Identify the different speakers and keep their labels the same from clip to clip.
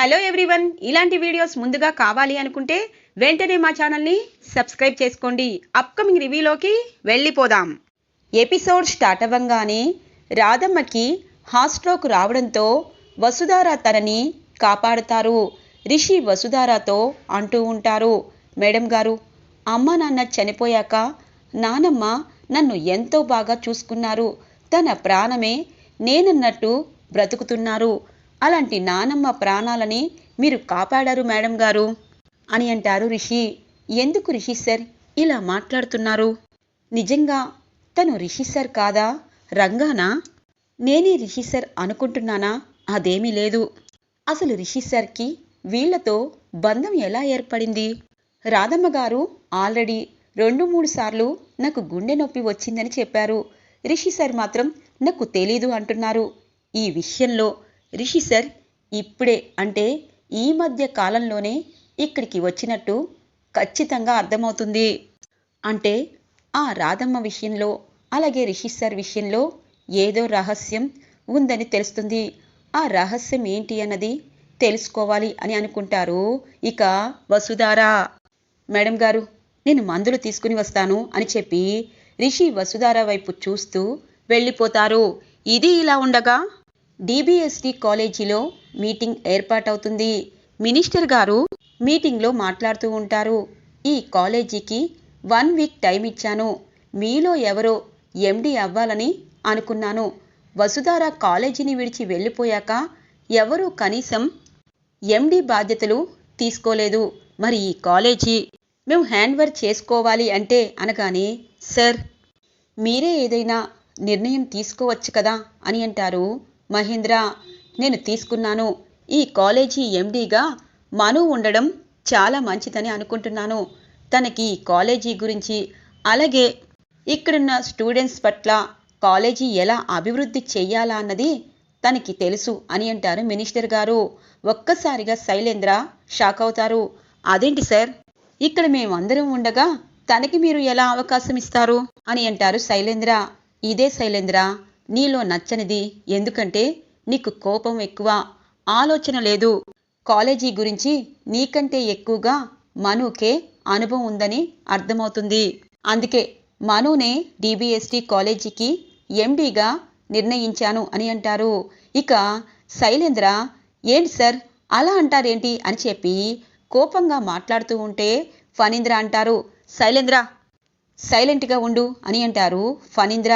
Speaker 1: Hello everyone. ఇలాంటి videos ముందుగా కావాలి అనుకుంటే వెంటనే మా ఛానల్ని సబ్స్క్రైబ్ చేసుకోండి. అప్కమింగ్ రివ్యూలోకి వెళ్ళిపోదాం. ఎపిసోడ్ స్టార్ట్ అవ్వంగానే రాధమ్మకి హార్ట్ రావడంతో వసుధార తనని కాపాడుతారు. రిషి వసుధారాతో అంటూ ఉంటారు. మేడం గారు అమ్మ నాన్న చనిపోయాక నానమ్మ నన్ను ఎంతో బాగా చూసుకున్నారు. తన ప్రాణమే నేనన్నట్టు బ్రతుకుతున్నారు. అలాంటి నానమ్మ ప్రాణాలని మీరు కాపాడారు మేడం గారు? అని అంటారు రిషి. ఎందుకు రిషి సార్ ఇలా మాట్లాడుతున్నారు? నిజంగా తను రిషి సార్ కాదా? రంగానా? నేనే రిషి సార్ అనుకుంటున్నానా? అదేమీ లేదు. అసలు రిషి సార్కి వీళ్ళతో బంధం ఎలా ఏర్పడింది? రాధమ్మ గారు ఆల్రెడీ రెండు మూడు సార్లు నాకు గుండె నొప్పి వచ్చిందని చెప్పారు. రిషి సార్ మాత్రం నాకు తెలీదు అంటున్నారు. ఈ విషయంలో రిషి సార్ ఇప్పుడే అంటే ఈ మధ్య కాలంలోనే ఇక్కడికి వచ్చినట్టు ఖచ్చితంగా అర్థమవుతుంది. అంటే ఆ రాధమ్మ విషయంలో అలాగే రిషి సార్ విషయంలో ఏదో రహస్యం ఉందని తెలుస్తుంది. ఆ రహస్యం ఏంటి అన్నది తెలుసుకోవాలి అని అనుకుంటారు. ఇక వసుధారా మేడం గారు నేను మందులు తీసుకుని వస్తాను అని చెప్పి రిషి వసుధార వైపు చూస్తూ వెళ్ళిపోతారు. ఇది ఇలా ఉండగా డిబిఎస్టి కాలేజీలో మీటింగ్ ఏర్పాటవుతుంది. మినిస్టర్ గారు మీటింగ్లో మాట్లాడుతూ ఉంటారు. ఈ కాలేజీకి వన్ వీక్ టైం ఇచ్చాను. మీలో ఎవరో ఎండి అవ్వాలని అనుకున్నాను. వసుధార కాలేజీని విడిచి వెళ్ళిపోయాక ఎవరూ కనీసం ఎండి బాధ్యతలు తీసుకోలేదు. మరి ఈ కాలేజీ మేము హ్యాండ్వర్క్ చేసుకోవాలి అంటే అనగానే సార్ మీరే ఏదైనా నిర్ణయం తీసుకోవచ్చు కదా అని అంటారు. మహేంద్ర నేను తీసుకున్నాను. ఈ కాలేజీ ఎండీగా మను ఉండడం చాలా మంచిదని అనుకుంటున్నాను. తనకి ఈ కాలేజీ గురించి అలాగే ఇక్కడున్న స్టూడెంట్స్ పట్ల కాలేజీ ఎలా అభివృద్ధి చెయ్యాలా అన్నది తనకి తెలుసు అని అంటారు మినిస్టర్ గారు. ఒక్కసారిగా శైలేంద్ర షాక్ అవుతారు. అదేంటి సార్? ఇక్కడ మేమందరం ఉండగా తనకి మీరు ఎలా అవకాశం ఇస్తారు? అని అంటారు శైలేంద్ర. ఇదే శైలేంద్ర నీలో నచ్చనిది ఎందుకంటే నీకు కోపం ఎక్కువ ఆలోచన లేదు. కాలేజీ గురించి నీకంటే ఎక్కువగా మనుకే అనుభవం ఉందని అర్థమవుతుంది. అందుకే మనునే డిబిఎస్టి కాలేజీకి ఎండీగా నిర్ణయించాను అని అంటారు. ఇక శైలేంద్ర ఏంటి సార్ అలా అంటారేంటి? అని చెప్పి కోపంగా మాట్లాడుతూ ఉంటే ఫణీంద్ర అంటారు శైలేంద్ర సైలెంట్గా ఉండు అని అంటారు ఫణీంద్ర.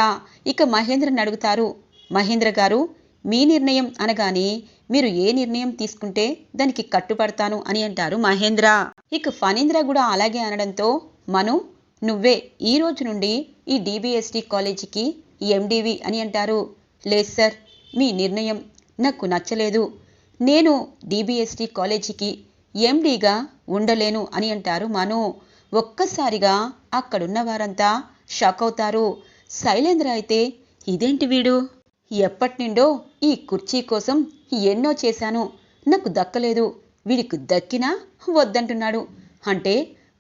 Speaker 1: ఇక మహేంద్రని అడుగుతారు మహేంద్ర గారు మీ నిర్ణయం అనగానే మీరు ఏ నిర్ణయం తీసుకుంటే దానికి కట్టుపడతాను అని అంటారు మహేంద్ర. ఇక ఫణీంద్ర కూడా అలాగే అనడంతో మను నువ్వే ఈ రోజు నుండి ఈ డిబిఎస్టి కాలేజీకి ఎండివి అని అంటారు. లేదు సార్ మీ నిర్ణయం నాకు నచ్చలేదు. నేను డిబిఎస్టి కాలేజీకి ఎండీగా ఉండలేను అని అంటారు మను. ఒక్కసారిగా అక్కడున్న వారంతా షాక్ అవుతారు. శైలేంద్ర అయితే ఇదేంటి వీడు? ఎప్పటినుండో ఈ కుర్చీ కోసం ఎన్నో చేశాను. నాకు దక్కలేదు. వీడికి దక్కినా వద్దంటున్నాడు. అంటే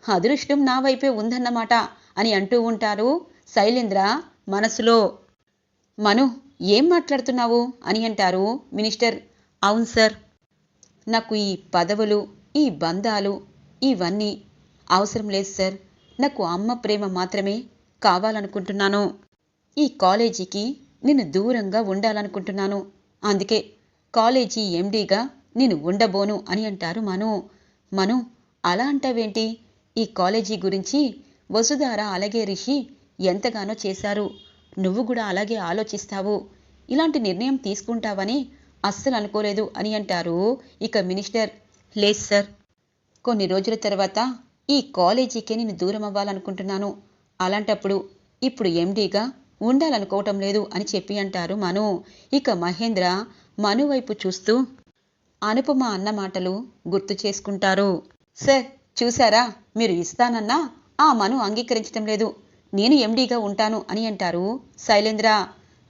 Speaker 1: అదృష్టం నా వైపే ఉందన్నమాట అని అంటూ ఉంటారు శైలేంద్ర మనసులో. మను ఏం మాట్లాడుతున్నావు? అని అంటారు మినిస్టర్. అవును సార్. నాకు ఈ పదవులు ఈ బంధాలు ఇవన్నీ అవసరం లేదు సార్. నాకు అమ్మ ప్రేమ మాత్రమే కావాలనుకుంటున్నాను. ఈ కాలేజీకి నేను దూరంగా ఉండాలనుకుంటున్నాను. అందుకే కాలేజీ ఎండీగా నేను ఉండబోను అని అంటారు మను. మను అలా అంటావేంటి? ఈ కాలేజీ గురించి వసుధార అలాగే రిషి ఎంతగానో చేశారు. నువ్వు కూడా అలాగే ఆలోచిస్తావు. ఇలాంటి నిర్ణయం తీసుకుంటావని అస్సలు అనుకోలేదు అని అంటారు ఇక మినిస్టర్. లేదు సార్. కొన్ని రోజుల తర్వాత ఈ కాలేజీకే నేను దూరం అవ్వాలనుకుంటున్నాను. అలాంటప్పుడు ఇప్పుడు ఎండీగా ఉండాలనుకోవటం లేదు అని చెప్పి అంటారు మను. ఇక మహేంద్ర మను వైపు చూస్తూ అనుపమ అన్న మాటలు గుర్తు చేసుకుంటారు. సార్ చూసారా మీరు ఇస్తానన్నా ఆ మను అంగీకరించడం లేదు. నేను ఎండీగా ఉంటాను అని అంటారు శైలేంద్ర.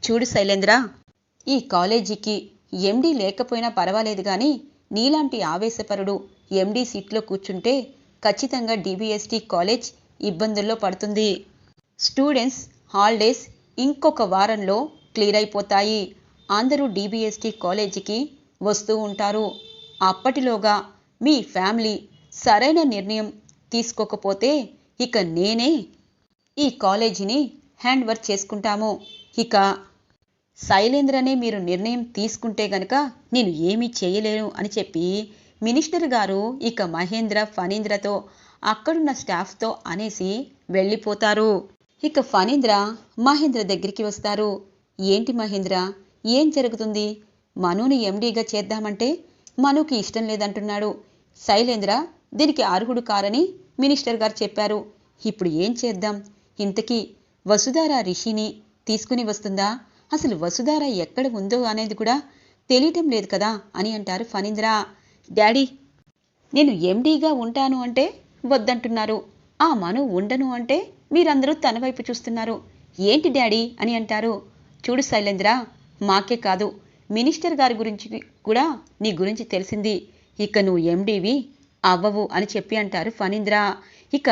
Speaker 1: చూడు శైలేంద్ర ఈ కాలేజీకి ఎండీ లేకపోయినా పర్వాలేదు కానీ నీలాంటి ఆవేశపరుడు ఎండీ సీట్లో కూర్చుంటే ఖచ్చితంగా డిబిఎస్టి కాలేజ్ ఇబ్బందుల్లో పడుతుంది. స్టూడెంట్స్ హాలిడేస్ ఇంకొక వారంలో క్లియర్ అయిపోతాయి. అందరూ డిబిఎస్టి కాలేజీకి వస్తూ ఉంటారు. అప్పటిలోగా మీ ఫ్యామిలీ సరైన నిర్ణయం తీసుకోకపోతే ఇక నేనే ఈ కాలేజీని హ్యాండ్ వర్క్ చేసుకుంటాము. ఇక శైలేంద్రనే మీరు నిర్ణయం తీసుకుంటే గనక నేను ఏమీ చేయలేను అని చెప్పి మినిస్టర్ గారు ఇక మహేంద్ర ఫణీంద్రతో అక్కడున్న స్టాఫ్తో అనేసి వెళ్ళిపోతారు. ఇక ఫణీంద్ర మహేంద్ర దగ్గరికి వస్తారు. ఏంటి మహేంద్ర? ఏం జరుగుతుంది? మనుని ఎండీగా చేద్దామంటే మనుకి ఇష్టం లేదంటున్నాడు. శైలేంద్ర దీనికి అర్హుడు కారని మినిస్టర్ గారు చెప్పారు. ఇప్పుడు ఏం చేద్దాం? ఇంతకీ వసుధార రిషిని తీసుకుని వస్తుందా? అసలు వసుధార ఎక్కడ ఉందో అనేది కూడా తెలియటం లేదు కదా అని అంటారు ఫణీంద్ర. డాడీ నేను ఎండీగా ఉంటాను అంటే వద్దంటున్నారు. ఆ మను ఉండను అంటే మీరందరూ తన వైపు చూస్తున్నారు. ఏంటి డాడీ అని అంటారు. చూడు శైలేంద్ర మాకే కాదు మినిస్టర్ గారి గురించి కూడా నీ గురించి తెలిసింది. ఇక నువ్వు ఎండీవి అవ్వవు అని చెప్పి అంటారు ఫణీంద్ర. ఇక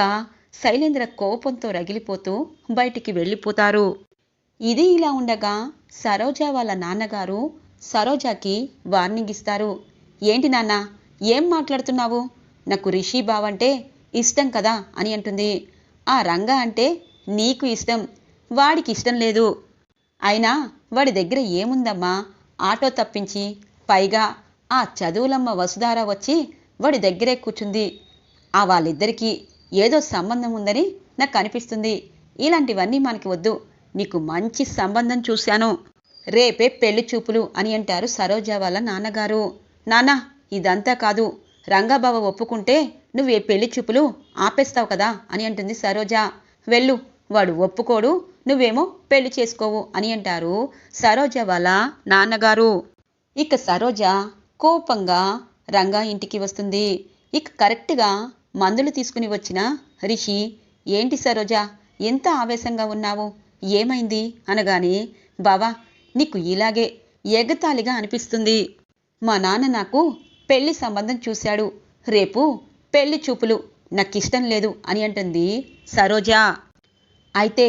Speaker 1: శైలేంద్ర కోపంతో రగిలిపోతూ బయటికి వెళ్ళిపోతారు. ఇది ఇలా ఉండగా సరోజ వాళ్ళ నాన్నగారు సరోజాకి వార్నింగ్ ఇస్తారు. ఏంటి నాన్న ఏం మాట్లాడుతున్నావు? నాకు రిషి బావంటే ఇష్టం కదా అని అంటుంది. ఆ రంగా అంటే నీకు ఇష్టం వాడికి ఇష్టం లేదు. అయినా వాడి దగ్గర ఏముందమ్మా? ఆటో తప్పించి పైగా ఆ చదువులమ్మ వసుధార వచ్చి వాడి దగ్గరే కూర్చుంది. ఆ వాళ్ళిద్దరికీ ఏదో సంబంధం ఉందని నాకు అనిపిస్తుంది. ఇలాంటివన్నీ మనకి వద్దు. నీకు మంచి సంబంధం చూశాను. రేపే పెళ్ళి చూపులు అని అంటారు సరోజ వాళ్ళ నాన్నగారు. నానా ఇదంతా కాదు. రంగాబావ ఒప్పుకుంటే నువ్వే పెళ్ళి చూపులు ఆపేస్తావు కదా అని అంటుంది సరోజ. వెళ్ళు వాడు ఒప్పుకోడు నువ్వేమో పెళ్ళి చేసుకోవు అని అంటారు సరోజ వాళ్ళ నాన్నగారు. ఇక సరోజ కోపంగా రంగా ఇంటికి వస్తుంది. ఇక కరెక్ట్గా మందులు తీసుకుని వచ్చిన రిషి ఏంటి సరోజ ఎంత ఆవేశంగా ఉన్నావు? ఏమైంది? అనగానే బావా నీకు ఇలాగే ఎగతాళిగా అనిపిస్తుంది. మా నాన్న నాకు పెళ్ళి సంబంధం చూశాడు. రేపు పెళ్ళి చూపులు. నాకిష్టం లేదు అని అంటుంది సరోజ. అయితే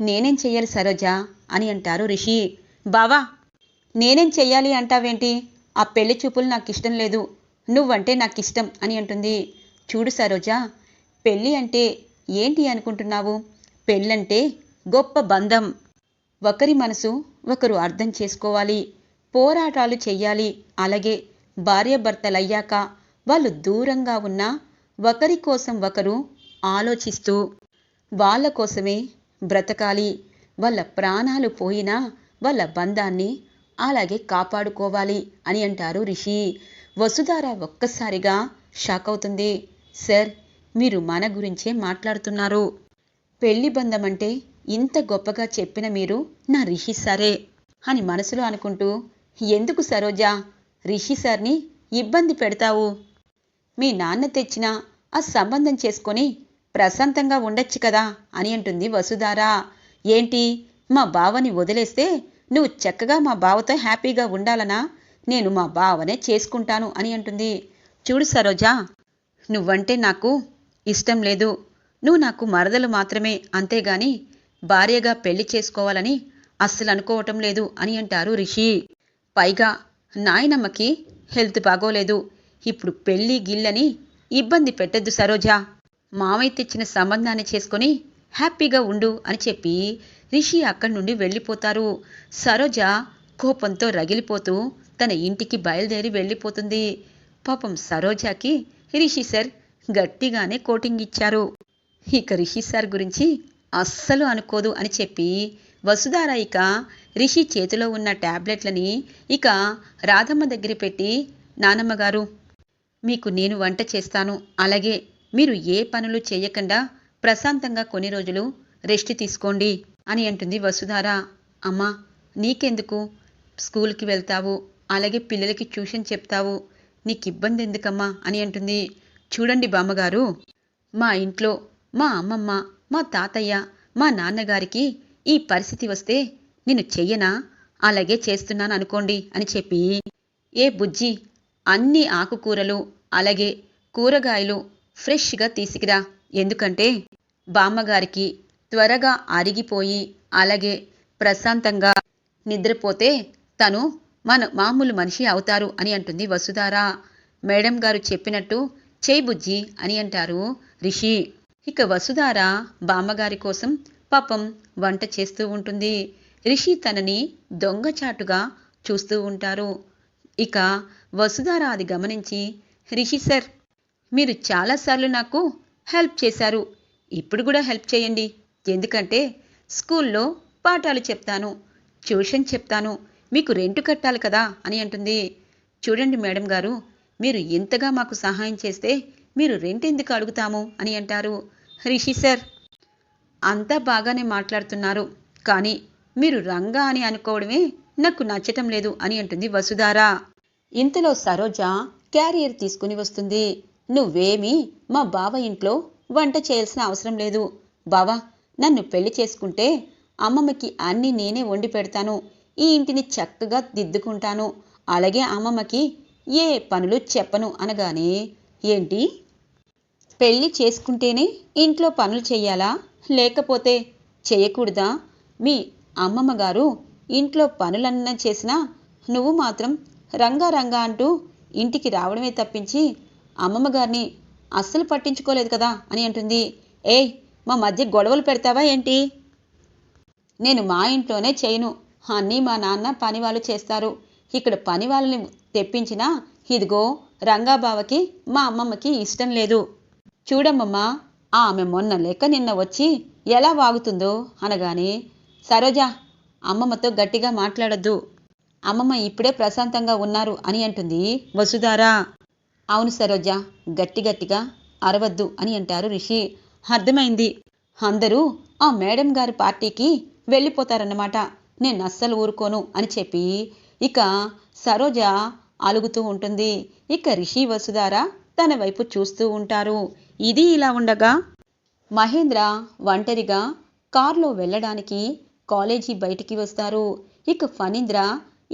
Speaker 1: నేనేం చెయ్యాలి సరోజ అని అంటారు రిషి. బావా నేనేం చెయ్యాలి అంటావేంటి? ఆ పెళ్ళి చూపులు నాకు ఇష్టం లేదు. నువ్వంటే నాకు ఇష్టం అని అంటుంది. చూడు సరోజ పెళ్ళి అంటే ఏంటి అనుకుంటున్నావు? పెళ్ళంటే గొప్ప బంధం. ఒకరి మనసు ఒకరు అర్థం చేసుకోవాలి. పోరాటాలు చెయ్యాలి. అలాగే భార్యాభర్తలయ్యాక వాళ్ళు దూరంగా ఉన్నా ఒకరి కోసం ఒకరు ఆలోచిస్తూ వాళ్ళ కోసమే బ్రతకాలి. వాళ్ళ ప్రాణాలు పోయినా వాళ్ళ బంధాన్ని అలాగే కాపాడుకోవాలి అని అంటారు రిషి. వసుధార ఒక్కసారిగా షాక్ అవుతుంది. సార్ మీరు మన గురించే మాట్లాడుతున్నారు. పెళ్ళి బంధం అంటే ఇంత గొప్పగా చెప్పిన మీరు నా రిషి సరే అని మనసులో అనుకుంటూ ఎందుకు సరోజా? రిషి సార్ని ఇబ్బంది పెడతావు. మీ నాన్న తెచ్చిన ఆ సంబంధం చేసుకొని ప్రశాంతంగా ఉండొచ్చు కదా అని అంటుంది వసుధారా. ఏంటి? మా బావని వదిలేస్తే నువ్వు చక్కగా మా బావతో హ్యాపీగా ఉండాలనా? నేను మా బావనే చేసుకుంటాను అని అంటుంది. చూడు సరోజా నువ్వంటే నాకు ఇష్టం లేదు. నువ్వు నాకు మరదలు మాత్రమే అంతేగాని భార్యగా పెళ్ళి చేసుకోవాలని అస్సలు అనుకోవటం లేదు అని అంటారు రిషి. పైగా నాయనమ్మకి హెల్త్ బాగోలేదు. ఇప్పుడు పెళ్ళి గిల్లని ఇబ్బంది పెట్టద్దు సరోజా. మామయ్య తెచ్చిన సంబంధాన్ని చేసుకొని హ్యాపీగా ఉండు అని చెప్పి రిషి అక్కడి నుండి వెళ్ళిపోతారు. సరోజ కోపంతో రగిలిపోతూ తన ఇంటికి బయలుదేరి వెళ్ళిపోతుంది. పాపం సరోజాకి రిషి సార్ గట్టిగానే కోటింగ్ ఇచ్చారు. ఇక రిషి సార్ గురించి అస్సలు అనుకోదు అని చెప్పి వసుధార ఇక రిషి చేతిలో ఉన్న టాబ్లెట్లని ఇక రాధమ్మ దగ్గర పెట్టి నానమ్మగారు మీకు నేను వంట చేస్తాను. అలాగే మీరు ఏ పనులు చేయకుండా ప్రశాంతంగా కొన్ని రోజులు రెస్ట్ తీసుకోండి అని అంటుంది వసుధార. అమ్మా నీకెందుకు? స్కూల్కి వెళ్తావు. అలాగే పిల్లలకి ట్యూషన్ చెప్తావు. నీకు ఇబ్బంది ఎందుకమ్మా అని అంటుంది. చూడండి బామ్మగారు మా ఇంట్లో మా అమ్మమ్మ మా తాతయ్య మా నాన్నగారికి ఈ పరిస్థితి వస్తే నేను చెయ్యనా? అలాగే చేస్తున్నాను అనుకోండి అని చెప్పి ఏ బుజ్జి అన్ని ఆకుకూరలు అలాగే కూరగాయలు ఫ్రెష్గా తీసుకురా. ఎందుకంటే బామ్మగారికి త్వరగా అరిగిపోయి అలాగే ప్రశాంతంగా నిద్రపోతే తను మన మామూలు మనిషి అవుతారు అని అంటుంది వసుధారా. మేడం గారు చెప్పినట్టు చేయి బుజ్జి అని అంటారు రిషి. ఇక వసుధార బామ్మగారి కోసం పాపం వంట చేస్తూ ఉంటుంది. రిషి తనని దొంగచాటుగా చూస్తూ ఉంటారు. ఇక వసుధార అది గమనించి రిషి సార్ మీరు చాలాసార్లు నాకు హెల్ప్ చేశారు. ఇప్పుడు కూడా హెల్ప్ చేయండి. ఎందుకంటే స్కూల్లో పాఠాలు చెప్తాను ట్యూషన్ చెప్తాను మీకు రెంటు కట్టాలి కదా అని అంటుంది. చూడండి మేడం గారు మీరు ఎంతగా మాకు సహాయం చేస్తే మీరు రెంట్ ఎందుకు అడుగుతాము అని అంటారు. రిషి సార్ అంతా బాగానే మాట్లాడుతున్నారు. కానీ మీరు రంగా అని అనుకోవడమే నాకు నచ్చటం లేదు అని అంటుంది వసుధార. ఇంతలో సరోజ క్యారియర్ తీసుకుని వస్తుంది. నువ్వేమీ మా బావ ఇంట్లో వంట చేయాల్సిన అవసరం లేదు. బావ నన్ను పెళ్ళి చేసుకుంటే అమ్మమ్మకి అన్నీ నేనే వండి పెడతాను. ఈ ఇంటిని చక్కగా దిద్దుకుంటాను. అలాగే అమ్మమ్మకి ఏ పనులు చెప్పను అనగానే ఏంటి? పెళ్ళి చేసుకుంటేనే ఇంట్లో పనులు చెయ్యాలా లేకపోతే చేయకూడదా? మీ అమ్మమ్మ గారు ఇంట్లో పనులన్న చేసినా నువ్వు మాత్రం రంగా రంగా అంటూ ఇంటికి రావడమే తప్పించి అమ్మమ్మ గారిని అస్సలు పట్టించుకోలేదు కదా అని అంటుంది. ఏయ్ మా మధ్య గొడవలు పెడతావా ఏంటి? నేను మా ఇంట్లోనే చేయను. అన్నీ మా నాన్న పని వాళ్ళు చేస్తారు. ఇక్కడ పని వాళ్ళని తెప్పించినా ఇదిగో రంగాబావకి మా అమ్మమ్మకి ఇష్టం లేదు. చూడమ్మమ్మా ఆమె మొన్న లేక నిన్న వచ్చి ఎలా వాగుతుందో? అనగానే సరోజ అమ్మమ్మతో గట్టిగా మాట్లాడద్దు. అమ్మమ్మ ఇప్పుడే ప్రశాంతంగా ఉన్నారు అని అంటుంది వసుధారా. అవును సరోజ గట్టి గట్టిగా అరవద్దు అని అంటారు రిషి. అర్థమైంది. అందరూ ఆ మేడం గారి పార్టీకి వెళ్ళిపోతారన్నమాట. నేను అస్సలు ఊరుకోను అని చెప్పి ఇక సరోజ అలుగుతూ ఉంటుంది. ఇక రిషి వసుధారా తన వైపు చూస్తూ ఉంటారు. ఇది ఇలా ఉండగా మహేంద్ర ఒంటరిగా కారులో వెళ్ళడానికి కాలేజీ బయటికి వస్తారు. ఇక ఫణీంద్ర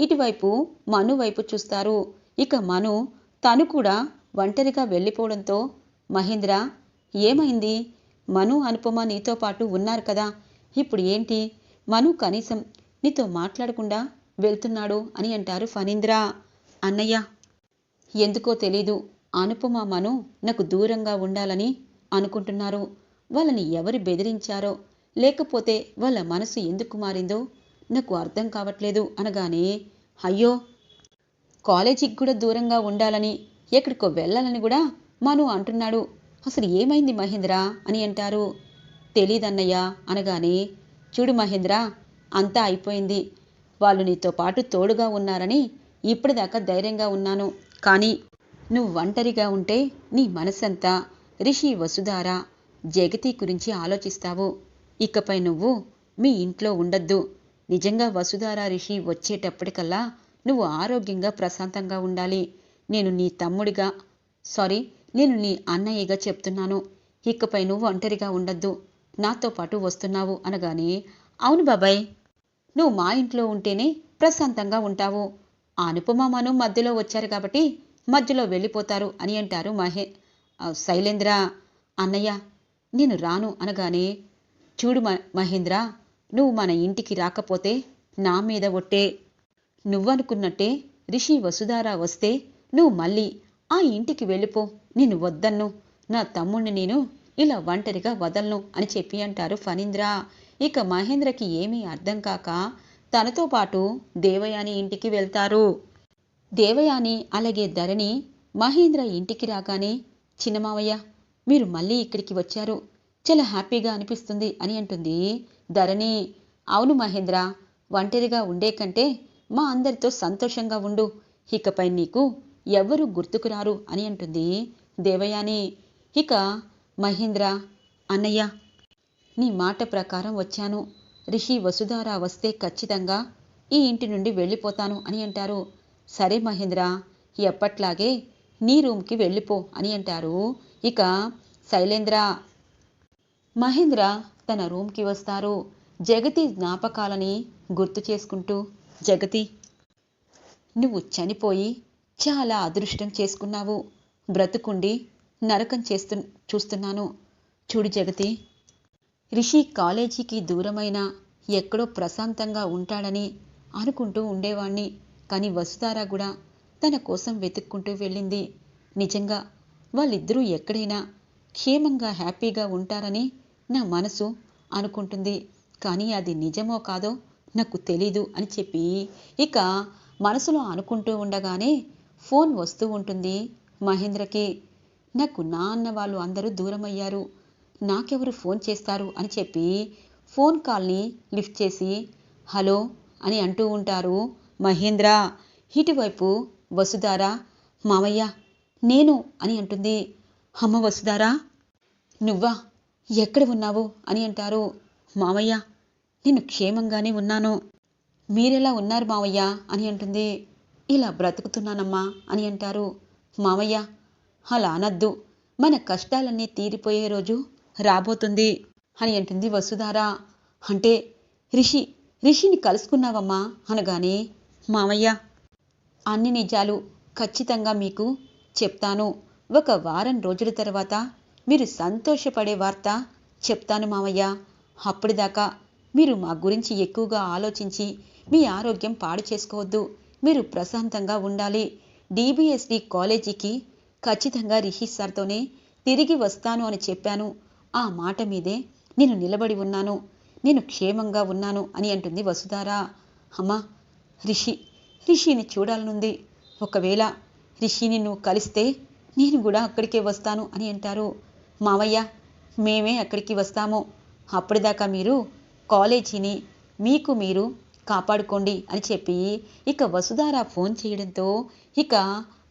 Speaker 1: ఇటువైపు మను వైపు చూస్తారు. ఇక మను తను కూడా ఒంటరిగా వెళ్ళిపోవడంతో మహేంద్ర ఏమైంది? మను అనుపమ నీతో పాటు ఉన్నారు కదా. ఇప్పుడు ఏంటి? మను కనీసం నీతో మాట్లాడకుండా వెళ్తున్నాడు అని అంటారు ఫణీంద్ర. అన్నయ్య ఎందుకో తెలీదు. అనుపమ మను నాకు దూరంగా ఉండాలని అనుకుంటున్నారు. వాళ్ళని ఎవరు బెదిరించారో? లేకపోతే వాళ్ళ మనసు ఎందుకు మారిందో? నాకు అర్థం కావట్లేదు అనగానే అయ్యో! కాలేజీకి కూడా దూరంగా ఉండాలని ఎక్కడికో వెళ్ళాలని కూడా మను అంటున్నాడు. అసలు ఏమైంది మహేంద్ర? అని అంటారు. తెలీదన్నయ్య అనగానే చూడు మహేంద్ర అంతా అయిపోయింది. వాళ్ళు నీతో పాటు తోడుగా ఉన్నారని ఇప్పటిదాకా ధైర్యంగా ఉన్నాను. కానీ నువ్వు ఒంటరిగా ఉంటే నీ మనసంతా రిషి వసుధార జగతి గురించి ఆలోచిస్తావు. ఇకపై నువ్వు మీ ఇంట్లో ఉండొద్దు. నిజంగా వసుధార రిషి వచ్చేటప్పటికల్లా నువ్వు ఆరోగ్యంగా ప్రశాంతంగా ఉండాలి. నేను నీ తమ్ముడిగా సారీ నేను నీ అన్నయ్యగా చెప్తున్నాను. ఇకపై నువ్వు ఒంటరిగా ఉండొద్దు. నాతో పాటు వస్తున్నావు అనగానే అవును బాబాయ్ నువ్వు మా ఇంట్లో ఉంటేనే ప్రశాంతంగా ఉంటావు. ఆ అనుపమ మను మధ్యలో వచ్చారు కాబట్టి మధ్యలో వెళ్ళిపోతారు అని అంటారు మహే. శైలేంద్ర అన్నయ్య నేను రాను అనగానే చూడు మ మహేంద్ర నువ్వు మన ఇంటికి రాకపోతే నా మీద ఒట్టే. నువ్వనుకున్నట్టే రిషి వసుధారా వస్తే నువ్వు మళ్ళీ ఆ ఇంటికి వెళ్ళిపో. నేను వద్దన్ను. నా తమ్ముణ్ణి నేను ఇలా ఒంటరిగా వదలను అని చెప్పి అంటారు ఫణీంద్ర. ఇక మహేంద్రకి ఏమీ అర్థం కాక తనతో పాటు దేవయాని ఇంటికి వెళ్తారు. దేవయాని అలాగే ధరణి మహేంద్ర ఇంటికి రాగానే చిన్నమావయ్య మీరు మళ్ళీ ఇక్కడికి వచ్చారు. చాలా హ్యాపీగా అనిపిస్తుంది అని అంటుంది ధరణి. అవును మహేంద్ర ఒంటరిగా ఉండే కంటే మా అందరితో సంతోషంగా ఉండు. ఇకపై నీకు ఎవ్వరూ గుర్తుకురారు అని అంటుంది దేవయాని. ఇక మహేంద్ర అన్నయ్య నీ మాట ప్రకారం వచ్చాను. రిషి వసుధార వస్తే ఖచ్చితంగా ఈ ఇంటి నుండి వెళ్ళిపోతాను అని అంటారు. సరే మహేంద్ర ఎప్పట్లాగే నీ రూమ్కి వెళ్ళిపో అని అంటారు. ఇక శైలేంద్ర. మహేంద్ర తన రూమ్కి వస్తారు. జగతి జ్ఞాపకాలని గుర్తు చేసుకుంటూ జగతి నువ్వు చనిపోయి చాలా అదృష్టం చేసుకున్నావు. బ్రతుకుండి నరకం చేస్తు చూస్తున్నాను. చూడు జగతి రిషి కాలేజీకి దూరమైన ఎక్కడో ప్రశాంతంగా ఉంటాడని అనుకుంటూ ఉండేవాణ్ణి. కానీ వసుధార కూడా తన కోసం వెతుక్కుంటూ వెళ్ళింది. నిజంగా వాళ్ళిద్దరూ ఎక్కడైనా క్షేమంగా హ్యాపీగా ఉంటారని నా మనసు అనుకుంటుంది. కానీ అది నిజమో కాదో నాకు తెలీదు అని చెప్పి ఇక మనసులో అనుకుంటూ ఉండగానే ఫోన్ వస్తూ ఉంటుంది మహేంద్రకి. నాకు నా అన్న వాళ్ళు అందరూ దూరమయ్యారు. నాకెవరు ఫోన్ చేస్తారు అని చెప్పి ఫోన్ కాల్ని లిఫ్ట్ చేసి హలో అని అంటూ ఉంటారు. మహేంద్ర ఇటువైపు వసుధార మామయ్య నేను అని అంటుంది. అమ్మ వసుధారా నువ్వా? ఎక్కడ ఉన్నావు? అని అంటారు. మామయ్య నేను క్షేమంగానే ఉన్నాను. మీరెలా ఉన్నారు మావయ్య అని అంటుంది. ఇలా బ్రతుకుతున్నానమ్మా అని అంటారు. మామయ్య అలా అనద్దు. మన కష్టాలన్నీ తీరిపోయే రోజు రాబోతుంది అని అంటుంది వసుధార. అంటే రిషి రిషిని కలుసుకున్నావమ్మా అనగానే మామయ్య అన్ని నిజాలు ఖచ్చితంగా మీకు చెప్తాను. ఒక వారం రోజుల తర్వాత మీరు సంతోషపడే వార్త చెప్తాను మామయ్య. అప్పటిదాకా మీరు మా గురించి ఎక్కువగా ఆలోచించి మీ ఆరోగ్యం పాడు చేసుకోవద్దు. మీరు ప్రశాంతంగా ఉండాలి. డిబిఎస్డి కాలేజీకి ఖచ్చితంగా రిషి సార్తోనే తిరిగి వస్తాను అని చెప్పాను. ఆ మాట మీదే నేను నిలబడి ఉన్నాను. నేను క్షేమంగా ఉన్నాను అని అంటుంది వసుధారా. అమ్మా రిషి రిషిని చూడాలనుంది. ఒకవేళ రిషిని నువ్వు కలిస్తే నేను కూడా అక్కడికే వస్తాను అని అంటారు. మావయ్య మేమే అక్కడికి వస్తాము. అప్పటిదాకా మీరు కాలేజీని మీకు మీరు కాపాడుకోండి అని చెప్పి ఇక వసుధార ఫోన్ చేయడంతో ఇక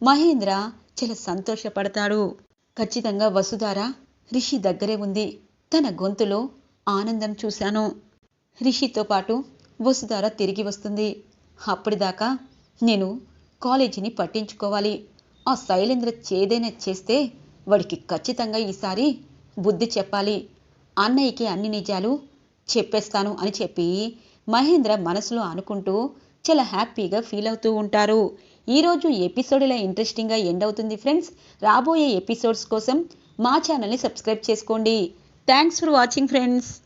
Speaker 1: మహేంద్ర చాలా సంతోషపడతాడు. ఖచ్చితంగా వసుధార రిషి దగ్గరే ఉంది. తన గొంతులో ఆనందం చూశాను. రిషితో పాటు వసుధార తిరిగి వస్తుంది. అప్పటిదాకా నేను కాలేజీని పట్టించుకోవాలి. ఆ శైలేంద్ర చేదైనా చేస్తే వాడికి ఖచ్చితంగా ఈసారి బుద్ధి చెప్పాలి. అన్నయ్యకి అన్ని నిజాలు చెప్పేస్తాను అని చెప్పి మహేంద్ర మనసులో అనుకుంటూ చాలా హ్యాపీగా ఫీల్ అవుతూ ఉంటారు. ఈరోజు ఎపిసోడ్ ఇలా ఇంట్రెస్టింగ్గా ఎండ్ అవుతుంది ఫ్రెండ్స్. రాబోయే ఎపిసోడ్స్ కోసం మా ఛానల్ని సబ్స్క్రైబ్ చేసుకోండి. Thanks for watching friends.